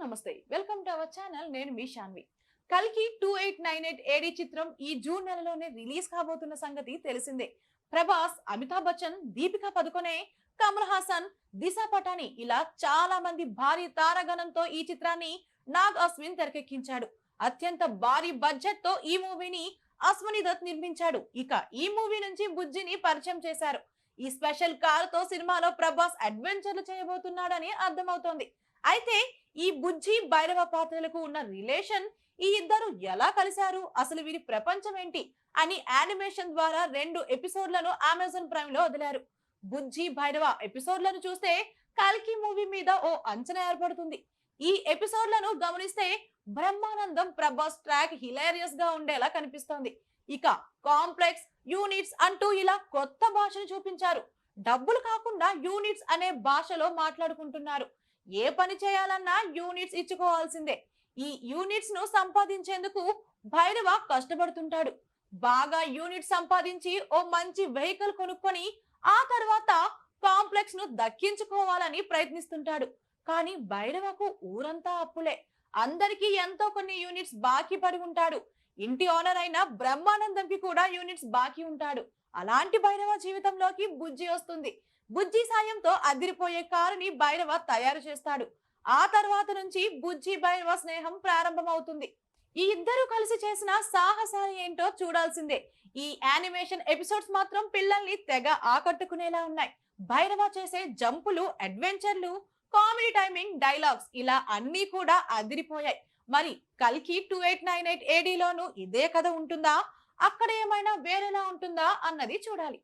నమస్తే. Welcome to our channel. నేను మీ శాన్వి కల్కి two eight nine eight AD చిత్రం ఈ జూన్ నెలలోనే రిలీజ్ కాబోతున్న సంగతి తెలిసిందే. ప్రభాస్ అమితాబ్ బచ్చన్ దీపికా పదుకొనే కమల్ హాసన్ దిశా పటాని ఇలా చాలా మంది భారీ తారాగణంతో ఈ చిత్రాన్ని నాగ్ అశ్విన్ తెరకెక్కించాడు. అత్యంత భారీ బడ్జెట్తో ఈ మూవీని అశ్విని దత్ నిర్మించాడు. ఇక ఈ మూవీ నుంచి బుజ్జిని పరిచయం చేశారు. ఈ స్పెషల్ కార్తో సినిమాలో ప్రభాస్ అడ్వెంచర్లు చేయబోతున్నాడని అర్థమవుతోంది. అయితే ఈ బుజ్జి భైరవ పాత్రలకు ఉన్న రిలేషన్ ఈ ఇద్దరు ఎలా కలిశారు? అసలు వీరి ప్రపంచం ఏంటి? అని యానిమేషన్ ద్వారా రెండు ఎపిసోడ్లను అమెజాన్ ప్రైమ్లో వదిలారు. బుజ్జి భైరవ ఎపిసోడ్లను చూస్తే కల్కి మూవీ మీద ఓ అంచనా ఏర్పడుతుంది. ఈ ఎపిసోడ్లను గమనిస్తే బ్రహ్మానందం ప్రభాస్ ట్రాక్ హిలేరియస్గా ఉండేలా కనిపిస్తోంది. ఇక కాంప్లెక్స్ యూనిట్స్ అంటూ ఇలా కొత్త భాషను చూపించారు. డబ్బులు కాకుండా యూనిట్స్ అనే భాషలో మాట్లాడుకుంటున్నారు. ఏ పని చేయాలన్నా యూనిట్స్ ఇచ్చుకోవాల్సిందే. ఈ యూనిట్స్ను సంపాదించేందుకు భైరవ కష్టపడుతుంటాడు. బాగా యూనిట్ సంపాదించి ఓ మంచి వెహికల్ కొనుక్కొని ఆ తర్వాత కాంప్లెక్స్ను దక్కించుకోవాలని ప్రయత్నిస్తుంటాడు. కానీ భైరవకు ఊరంతా అప్పులే. అందరికీ ఎంతో కొన్ని యూనిట్స్ బాకీ పడి ఉంటాడు. ఇంటి ఓనర్ అయిన బ్రహ్మానందంకి కూడా యూనిట్స్ బాకీ ఉంటాడు. అలాంటి భైరవ జీవితంలోకి బుజ్జి వస్తుంది. బుజ్జి సాయంతో అదిరిపోయే కారుని భైరవ తయారు చేస్తాడు. ఆ తర్వాత నుంచి బుజ్జి భైరవ స్నేహం ప్రారంభమవుతుంది. ఈ ఇద్దరు కలిసి చేసిన సాహసాలు ఏంటో చూడాల్సిందే. ఈ యానిమేషన్ ఎపిసోడ్స్ మాత్రం పిల్లల్ని తెగ ఆకట్టుకునేలా ఉన్నాయి. భైరవ చేసే జంపులు అడ్వెంచర్లు కామెడీ టైమింగ్ డైలాగ్స్ ఇలా అన్నీ కూడా అదిరిపోయాయి. మరి కల్కి టూ ఎయిట్ నైన్ ఎయిట్ ఏడీలోను ఇదే కథ ఉంటుందా? అక్కడ ఏమైనా వేరేలా ఉంటుందా అన్నది చూడాలి.